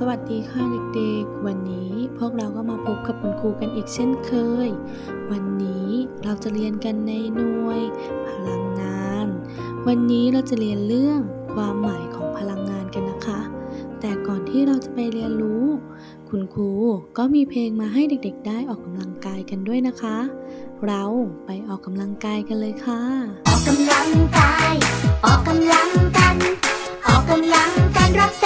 สวัสดีค่ะเด็กๆ วันนี้พวกเราก็มาพบกับคุณครูกันอีกเช่นเคย วันนี้เราจะเรียนกันในหน่วย พลังงาน วันนี้เราจะเรียนเรื่องความหมายของพลังงานกันนะคะ แต่ก่อนที่เราจะไปเรียนรู้ คุณครูก็มีเพลงมาให้เด็กๆ ได้ออกกำลังกายกันด้วยนะคะ เราไปออกกำลังกายกันเลยค่ะ ออกกำลังกาย ออกกำลังกัน ออกกำลังกันรับแส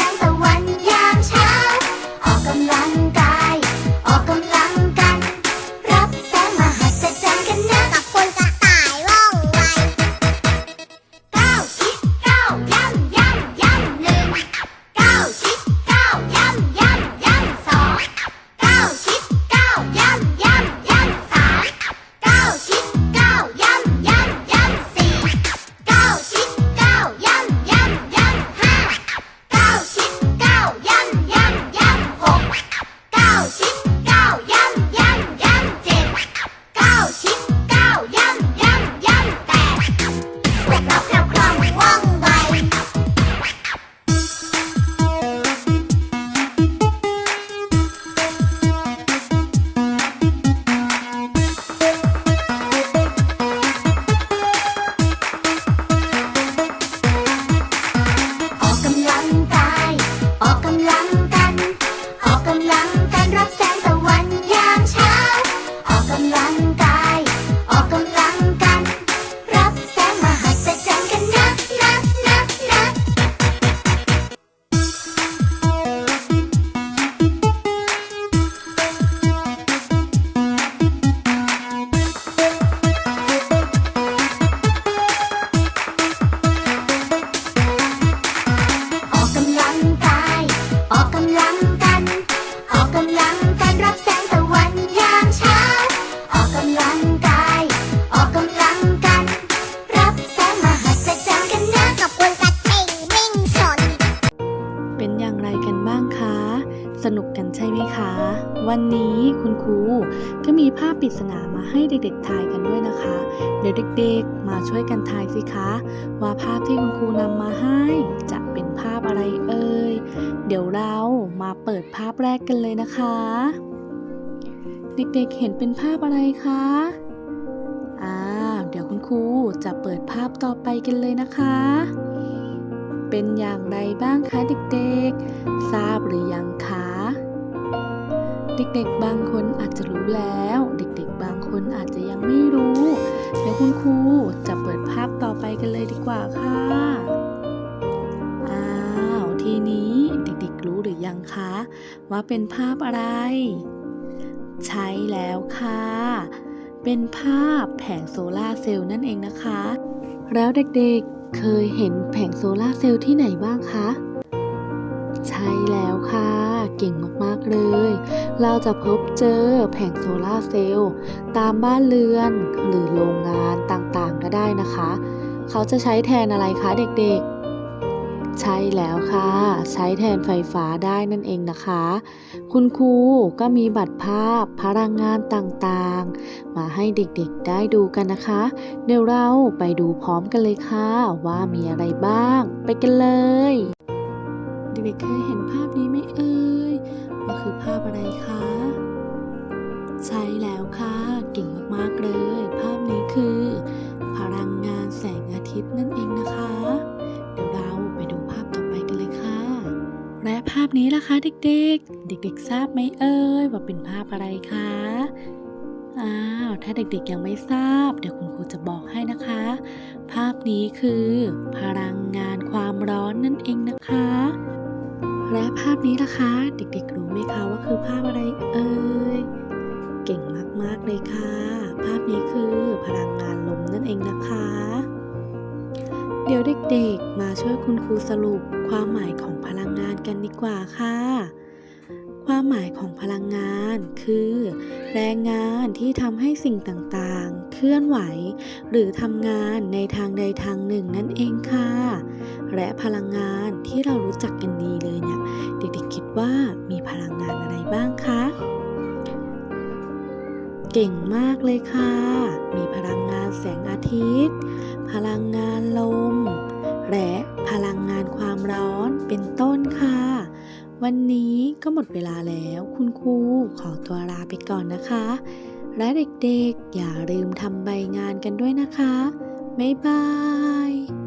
สนุกกันใช่ไหมคะ วันนี้คุณครูก็มีภาพปริศนามาให้เด็กๆทายกันด้วยนะคะ เดี๋ยวเด็กๆ มาช่วยกันทายสิคะ ว่าภาพที่คุณครูนำมาให้จะเป็นภาพอะไรเอ่ย เดี๋ยวเรามาเปิดภาพแรกกันเลยนะคะ เด็กๆเห็นเป็นภาพอะไรคะอ่าเดี๋ยวคุณครูจะเปิดภาพต่อไปกันเลยนะคะ เป็นอย่างไรบ้างคะเด็กๆ เด็กๆ บางคนอาจจะรู้แล้ว เด็กๆ บางคนอาจจะยังไม่รู้ เดี๋ยวคุณครูจะเปิดภาพต่อไปกันเลยดีกว่าค่ะ อ้าว ทีนี้เด็กๆ รู้หรือยังคะ ว่าเป็นภาพอะไร ใช่แล้วค่ะ เป็นภาพแผงโซลาเซลล์นั่นเองนะคะ แล้วเด็กๆ เคยเห็นแผงโซลาเซลล์ที่ไหนบ้างคะ ใช่แล้วค่ะ เก่งมากๆเลย เราจะพบเจอแผงโซลาร์เซลล์ตามบ้านเรือนหรือโรงงานต่างๆก็ได้นะคะ เขาจะใช้แทนอะไรคะเด็กๆใช่แล้วค่ะ ใช้แทนไฟฟ้าได้นั่นเองนะคะ คุณครูก็มีบัตรภาพพลังงานต่างๆ มาให้เด็กๆได้ดูกันนะคะ เดี๋ยวเราไปดูพร้อมกันเลยค่ะ ว่ามีอะไรบ้าง ไปกันเลย เด็กๆเคยเห็นภาพนี้ไหมเอ่ย คือภาพอะไรคะ ใช่แล้วค่ะ เก่งมากๆเลย ภาพนี้คือ พลังงานแสงอาทิตย์นั่นเองนะคะ เดี๋ยวเราไปดูภาพต่อไปกันเลยค่ะ และภาพนี้ล่ะคะเด็กๆ เด็กๆ ทราบไหมเอ่ยว่าเป็นภาพอะไรคะอ้าว ถ้าเด็กๆยังไม่ทราบ เดี๋ยวคุณครูจะบอกให้นะคะ ภาพนี้คือ พลังงานความร้อนนั่นเองนะคะ และภาพนี้ล่ะคะ เด็กๆรู้ไหมคะว่าคือภาพอะไรเอ่ยเก่งมากๆเลยค่ะ ภาพนี้คือพลังงานลมนั่นเองนะคะ เดี๋ยวเด็กๆ มาช่วยคุณครูสรุปความหมายของพลังงานกันดีกว่าค่ะความหมายของพลังงานคือ แรงงานที่ทำให้สิ่งต่างๆ เคลื่อนไหว หรือทำงานในทางใดทางหนึ่งนั่นเองค่ะ และพลังงานที่เรารู้จักกันดีเลยเนี่ย เด็กๆคิดว่ามีพลังงานอะไรบ้างคะ เก่งมากเลยค่ะ มีพลังงานแสงอาทิตย์ พลังงานลม และพลังงานความร้อนเป็นต้นค่ะ วันนี้ก็หมดเวลาแล้วคุณครูขอตัวลาไปก่อนนะคะ และเด็กๆอย่าลืมทำใบงานกันด้วยนะคะบ๊ายบาย